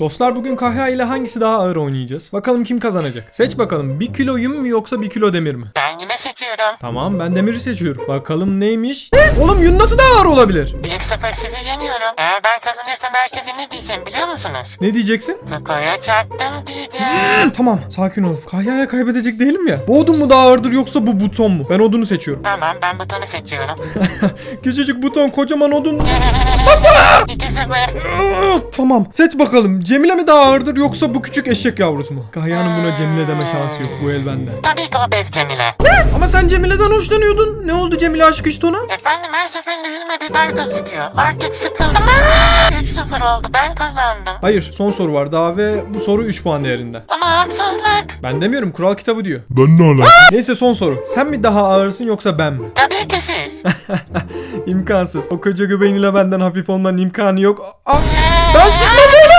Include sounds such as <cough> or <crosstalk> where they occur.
Dostlar bugün Kahya ile hangisi daha ağır oynayacağız? Bakalım kim kazanacak? Seç bakalım. 1 kilo yün mü yoksa 1 kilo demir mi? Ben yine seçiyorum. Tamam ben demiri seçiyorum. Bakalım neymiş? Oğlum yün nasıl daha ağır olabilir? 1-0 sizi yeniyorum. Eğer ben kazanırsam herkese ne diyeceğim biliyor musunuz? Ne diyeceksin? Luko'ya çarptım diyeceğim. Tamam sakin ol. Kahya'ya kaybedecek değilim ya. Bu odun mu daha ağırdır yoksa bu buton mu? Ben odunu seçiyorum. tamam ben butonu seçiyorum. <laughs> Küçücük buton kocaman odun. <laughs> 2-0. tamam seç bakalım. Cemile mi daha ağırdır yoksa bu küçük eşek yavrusu mu? Kahya'nın buna Cemile deme şansı yok. Bu el bende. Tabii ki o bez Cemile. Ama sen Cemile'den hoşlanıyordun. Ne oldu Cemile aşk işte ona? Efendim her seferinde yüzüme biber gözüküyor. Artık sıkıldım. 3-0 oldu ben kazandım. Hayır son soru var daha ve bu soru 3 puan değerinde. Ama haksızlık. Ben demiyorum kural kitabı diyor. Ben ne alaka? Neyse son soru. Sen mi daha ağırsın yoksa ben mi? Tabii ki siz. <laughs> İmkansız. O koca göbeğinle benden hafif olmanın imkanı yok. Aa, ben değilim.